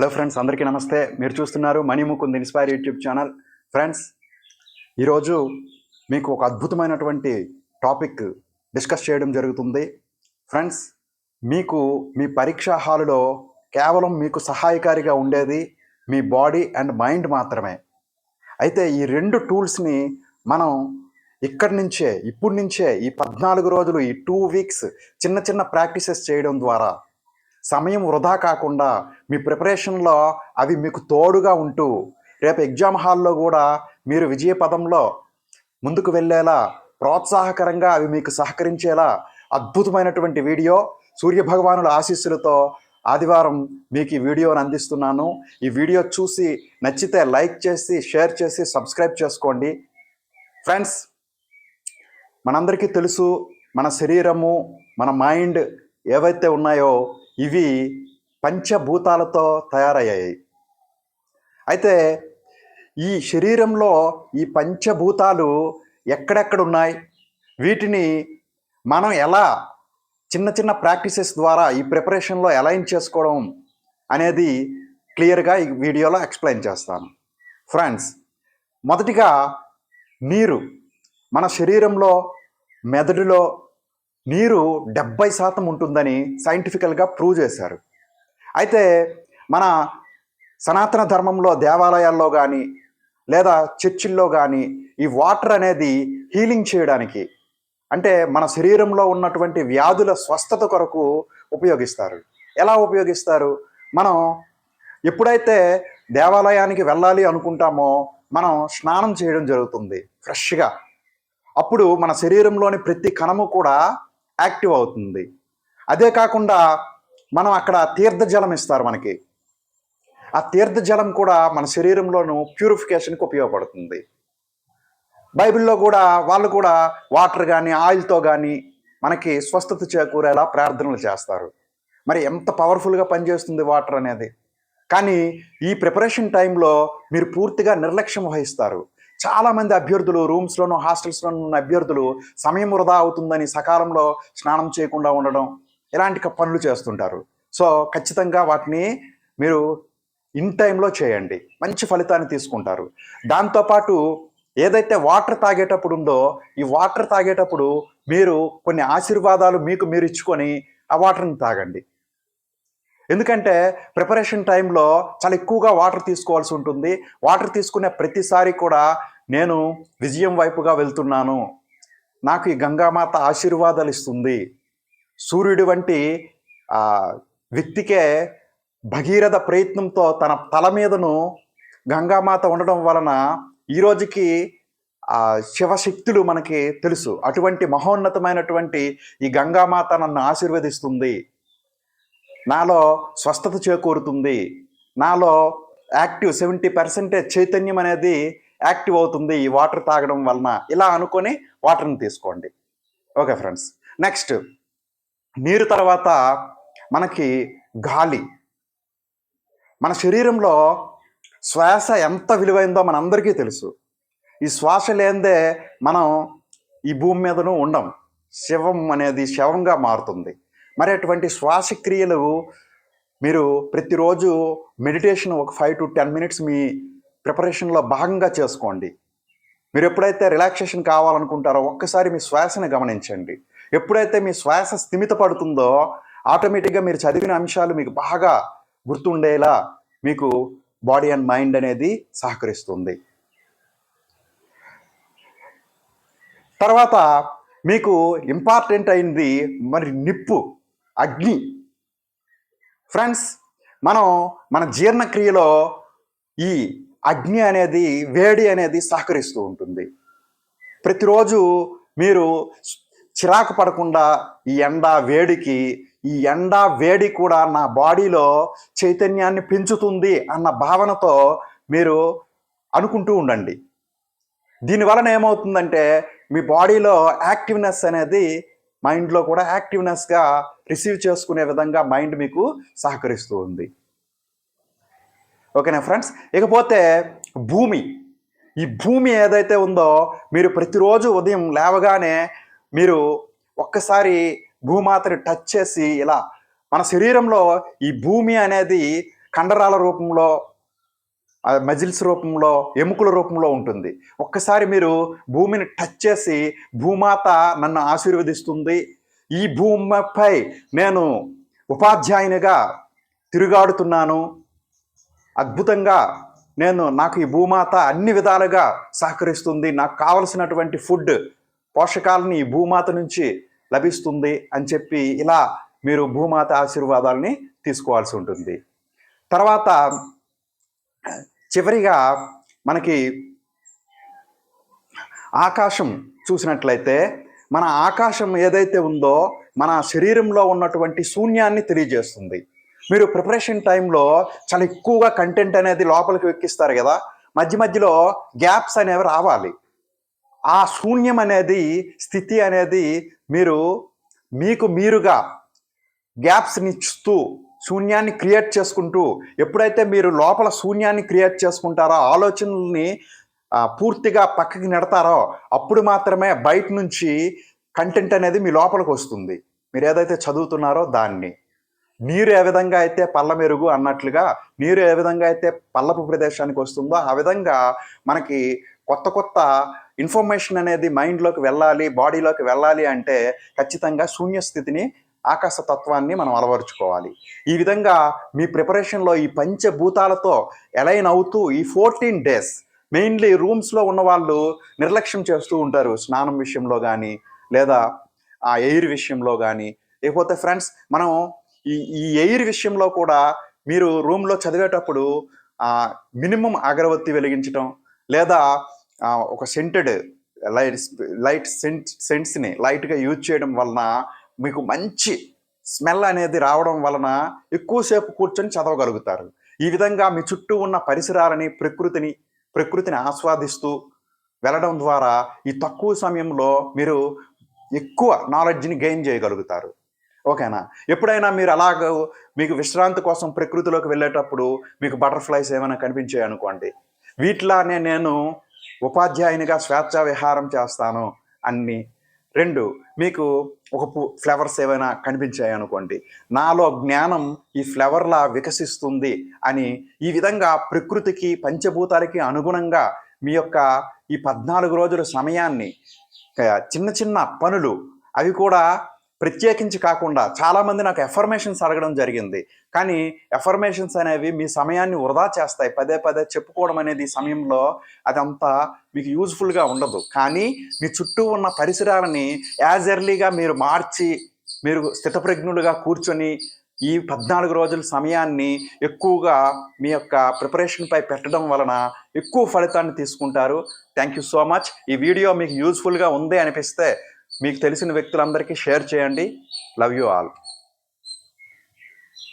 Hello friends అందరికీ నమస్తే. మీరు చూస్తున్నారు Manimukund inspire YouTube channel. Friends ఈరోజు మీకు ఒక అద్భుతమైనటువంటి టాపిక్ డిస్కస్ చేయడం జరుగుతుంది. ఫ్రెండ్స్ మీకు మీ పరీక్షా హాలులో కేవలం మీకు సహాయకారిగా ఉండేది మీ బాడీ అండ్ మైండ్ మాత్రమే. అయితే ఈ రెండు టూల్స్ని మనం ఇక్కడి నుంచే ఇప్పటి నుంచే ఈ పద్నాలుగు రోజులు ఈ టూ వీక్స్ చిన్న చిన్న ప్రాక్టీసెస్ చేయడం ద్వారా సమయం వృధా కాకుండా మీ ప్రిపరేషన్లో అవి మీకు తోడుగా ఉంటూ రేపు ఎగ్జామ్ హాల్లో కూడా మీరు విజయ పదంలో ముందుకు వెళ్ళేలా ప్రోత్సాహకరంగా అవి మీకు సహకరించేలా అద్భుతమైనటువంటి వీడియో సూర్య భగవానుల ఆశీస్సులతో ఆదివారం మీకు ఈ వీడియోని అందిస్తున్నాను. ఈ వీడియో చూసి నచ్చితే లైక్ చేసి షేర్ చేసి సబ్స్క్రైబ్ చేసుకోండి. ఫ్రెండ్స్ మనందరికీ తెలుసు మన శరీరము మన మైండ్ ఏవైతే ఉన్నాయో ఇవి పంచభూతాలతో తయారయ్యాయి. అయితే ఈ శరీరంలో ఈ పంచభూతాలు ఎక్కడెక్కడ ఉన్నాయి? వీటిని మనం ఎలా చిన్న చిన్న ప్రాక్టీసెస్ ద్వారా ఈ ప్రిపరేషన్లో అలైన్ చేసుకోవడం అనేది క్లియర్గా ఈ వీడియోలో ఎక్స్ప్లెయిన్ చేస్తాను. ఫ్రెండ్స్ మొదటిగా నీరు. మన శరీరంలో మెదడులో నీరు డెబ్బై శాతం ఉంటుందని సైంటిఫికల్గా ప్రూవ్ చేశారు. అయితే మన సనాతన ధర్మంలో దేవాలయాల్లో కానీ లేదా చర్చిల్లో కానీ ఈ వాటర్ అనేది హీలింగ్ చేయడానికి అంటే మన శరీరంలో ఉన్నటువంటి వ్యాధుల స్వస్థత కొరకు ఉపయోగిస్తారు. ఎలా ఉపయోగిస్తారు? మనం ఎప్పుడైతే దేవాలయానికి వెళ్ళాలి అనుకుంటామో మనం స్నానం చేయడం జరుగుతుంది ఫ్రెష్గా. అప్పుడు మన శరీరంలోని ప్రతి కణము కూడా యాక్టివ్ అవుతుంది. అదే కాకుండా మనం అక్కడ తీర్థజలం ఇస్తారు మనకి. ఆ తీర్థజలం కూడా మన శరీరంలోనూ ప్యూరిఫికేషన్కి ఉపయోగపడుతుంది. బైబిల్లో కూడా వాళ్ళు కూడా వాటర్ కానీ ఆయిల్తో కానీ మనకి స్వస్థత చేకూరేలా ప్రార్థనలు చేస్తారు. మరి ఎంత పవర్ఫుల్గా పనిచేస్తుంది వాటర్ అనేది. కానీ ఈ ప్రిపరేషన్ టైంలో మీరు పూర్తిగా నిర్లక్ష్యం వహిస్తారు. చాలామంది అభ్యర్థులు రూమ్స్లోనూ హాస్టల్స్లోనూ ఉన్న అభ్యర్థులు సమయం వృధా అవుతుందని సకాలంలో స్నానం చేయకుండా ఉండడం ఇలాంటి పనులు చేస్తుంటారు. సో ఖచ్చితంగా వాటిని మీరు ఇన్ టైంలో చేయండి. మంచి ఫలితాన్ని తీసుకుంటారు. దాంతోపాటు ఏదైతే వాటర్ తాగేటప్పుడు ఉందో ఈ వాటర్ తాగేటప్పుడు మీరు కొన్ని ఆశీర్వాదాలు మీకు మీరు ఇచ్చుకొని ఆ వాటర్ని తాగండి. ఎందుకంటే ప్రిపరేషన్ టైంలో చాలా ఎక్కువగా వాటర్ తీసుకోవాల్సి ఉంటుంది. వాటర్ తీసుకునే ప్రతిసారి కూడా నేను విజయం వైపుగా వెళ్తున్నాను. నాకు ఈ గంగామాత ఆశీర్వాదాలు ఇస్తుంది. సూర్యుడి వంటి వ్యక్తికే భగీరథ ప్రయత్నంతో తన తల మీదను గంగామాత ఉండడం వలన ఈ రోజుకి శివశక్తులు మనకి తెలుసు. అటువంటి మహోన్నతమైనటువంటి ఈ గంగామాత నన్ను ఆశీర్వదిస్తుంది. నాలో స్వస్థత చేకూరుతుంది. నాలో యాక్టివ్ సెవెంటీ పర్సెంటేజ్ చైతన్యం అనేది యాక్టివ్ అవుతుంది ఈ వాటర్ తాగడం వలన. ఇలా అనుకొని వాటర్ని తీసుకోండి. Okay friends. నెక్స్ట్ నీరు తర్వాత మనకి గాలి. మన శరీరంలో శ్వాస ఎంత విలువైందో మనందరికీ తెలుసు. ఈ శ్వాస లేనిదే మనం ఈ భూమి మీదను ఉండం. శవం అనేది శవంగా మారుతుంది. మరి అటువంటి శ్వాసక్రియలు మీరు ప్రతిరోజు మెడిటేషన్ ఒక ఫైవ్ టు టెన్ మినిట్స్ మీ ప్రిపరేషన్లో భాగంగా చేసుకోండి. మీరు ఎప్పుడైతే రిలాక్సేషన్ కావాలనుకుంటారో ఒక్కసారి మీ శ్వాసని గమనించండి. ఎప్పుడైతే మీ శ్వాస స్థిమిత పడుతుందో ఆటోమేటిక్గా మీరు చదివిన అంశాలు మీకు బాగా గుర్తుండేలా మీకు బాడీ అండ్ మైండ్ అనేది సహకరిస్తుంది. తర్వాత మీకు ఇంపార్టెంట్ అయింది మరి నిప్పు. అగ్ని. ఫ్రెండ్స్ మనం మన జీర్ణక్రియలో ఈ అగ్ని అనేది వేడి అనేది సహకరిస్తూ ఉంటుంది. ప్రతిరోజు మీరు చిరాకు పడకుండా ఈ ఎండ వేడికి ఈ ఎండ వేడి కూడా నా బాడీలో చైతన్యాన్ని పెంచుతుంది అన్న భావనతో మీరు అనుకుంటూ ఉండండి. దీనివలన ఏమవుతుందంటే మీ బాడీలో యాక్టివ్నెస్ అనేది మైండ్లో కూడా యాక్టివ్నెస్గా రిసీవ్ చేసుకునే విధంగా మైండ్ మీకు సహకరిస్తూ ఉంది. ఓకేనా ఫ్రెండ్స్? ఇకపోతే భూమి. ఈ భూమి ఏదైతే ఉందో మీరు ప్రతిరోజు ఉదయం లేవగానే మీరు ఒక్కసారి భూమాతని టచ్ చేసి ఇలా మన శరీరంలో ఈ భూమి అనేది కండరాల రూపంలో మజిల్స్ రూపంలో ఎముకల రూపంలో ఉంటుంది. ఒక్కసారి మీరు భూమిని టచ్ చేసి భూమాత నన్ను ఆశీర్వదిస్తుంది. ఈ భూమిపై నేను ఉపాధ్యాయునిగా తిరుగాడుతున్నాను. అద్భుతంగా నేను నాకు ఈ భూమాత అన్ని విధాలుగా సహకరిస్తుంది. నాకు కావలసినటువంటి ఫుడ్ పోషకాలని ఈ భూమాత నుంచి లభిస్తుంది అని చెప్పి ఇలా మీరు భూమాత ఆశీర్వాదాలని తీసుకోవాల్సి ఉంటుంది. తర్వాత చివరిగా మనకి ఆకాశం చూసినట్లయితే మన ఆకాశం ఏదైతే ఉందో మన శరీరంలో ఉన్నటువంటి శూన్యాన్ని తెలియజేస్తుంది. మీరు ప్రిపరేషన్ టైంలో చాలా ఎక్కువగా కంటెంట్ అనేది లోపలికి ఎక్కిస్తారు కదా మధ్య మధ్యలో గ్యాప్స్ అనేవి రావాలి. ఆ శూన్యం అనేది స్థితి అనేది మీరు మీకు మీరుగా గ్యాప్స్ని ఇస్తూ శూన్యాన్ని క్రియేట్ చేసుకుంటూ ఎప్పుడైతే మీరు లోపల శూన్యాన్ని క్రియేట్ చేసుకుంటారో ఆలోచనల్ని పూర్తిగా పక్కకి నెడతారో అప్పుడు మాత్రమే బయట నుంచి కంటెంట్ అనేది మీ లోపలికి వస్తుంది. మీరు ఏదైతే చదువుతున్నారో దాన్ని. నీరు ఏ విధంగా అయితే పల్ల మెరుగు అన్నట్లుగా నీరు ఏ విధంగా అయితే పల్లపు ప్రదేశానికి వస్తుందో ఆ విధంగా మనకి కొత్త కొత్త ఇన్ఫర్మేషన్ అనేది మైండ్లోకి వెళ్ళాలి బాడీలోకి వెళ్ళాలి అంటే ఖచ్చితంగా శూన్య స్థితిని ఆకాశ తత్వాన్ని మనం అలవరుచుకోవాలి. ఈ విధంగా మీ ప్రిపరేషన్లో ఈ పంచభూతాలతో ఎలైన్ అవుతూ ఈ ఫోర్టీన్ డేస్ మెయిన్లీ రూమ్స్లో ఉన్న వాళ్ళు నిర్లక్ష్యం చేస్తూ ఉంటారు. స్నానం విషయంలో కానీ లేదా ఆ ఎయిర్ విషయంలో కానీ లేకపోతే ఫ్రెండ్స్ మనం ఈ ఈ ఎయిర్ విషయంలో కూడా మీరు రూమ్లో చదివేటప్పుడు మినిమం అగరవత్తి వెలిగించడం లేదా ఒక సెంటెడ్ లైట్ లైట్ సెంట్ సెంట్స్ని లైట్గా యూజ్ చేయడం వలన మీకు మంచి స్మెల్ అనేది రావడం వలన ఎక్కువసేపు కూర్చొని చదవగలుగుతారు. ఈ విధంగా మీ చుట్టూ ఉన్న పరిసరాలని ప్రకృతిని ప్రకృతిని ఆస్వాదిస్తూ వెళ్ళడం ద్వారా ఈ తక్కువ సమయంలో మీరు ఎక్కువ నాలెడ్జ్ని గెయిన్ చేయగలుగుతారు. ఓకేనా? ఎప్పుడైనా మీరు అలాగ మీకు విశ్రాంతి కోసం ప్రకృతిలోకి వెళ్ళేటప్పుడు మీకు బటర్ఫ్లైస్ ఏమైనా కనిపించాయి అనుకోండి. వీటిలానే నేను ఉపాధ్యాయునిగా స్వేచ్ఛ విహారం చేస్తాను అన్ని. రెండు మీకు ఒక ఫ్లవర్స్ ఏమైనా కనిపించాయి అనుకోండి నాలో జ్ఞానం ఈ ఫ్లవర్లా వికసిస్తుంది అని ఈ విధంగా ప్రకృతికి పంచభూతాలకి అనుగుణంగా మీ యొక్క ఈ పద్నాలుగు రోజుల సమయాన్ని చిన్న చిన్న పనులు అవి కూడా ప్రత్యేకించి కాకుండా చాలామంది నాకు ఎఫర్మేషన్స్ అడగడం జరిగింది. కానీ ఎఫర్మేషన్స్ అనేవి మీ సమయాన్ని వృధా చేస్తాయి. పదే పదే చెప్పుకోవడం అనేది సమయంలో అదంతా మీకు యూజ్ఫుల్గా ఉండదు. కానీ మీ చుట్టూ ఉన్న పరిసరాలని యాజ్ ఎర్లీగా మీరు మార్చి మీరు స్థితప్రజ్ఞులుగా కూర్చొని ఈ పద్నాలుగు రోజుల సమయాన్ని ఎక్కువగా మీ యొక్క ప్రిపరేషన్పై పెట్టడం వలన ఎక్కువ ఫలితాన్ని తీసుకుంటారు. థ్యాంక్ యూ సో మచ్ ఈ వీడియో మీకు యూజ్ఫుల్గా ఉంది అనిపిస్తే మీకు తెలిసిన వ్యక్తులందరికీ షేర్ చేయండి. Love you all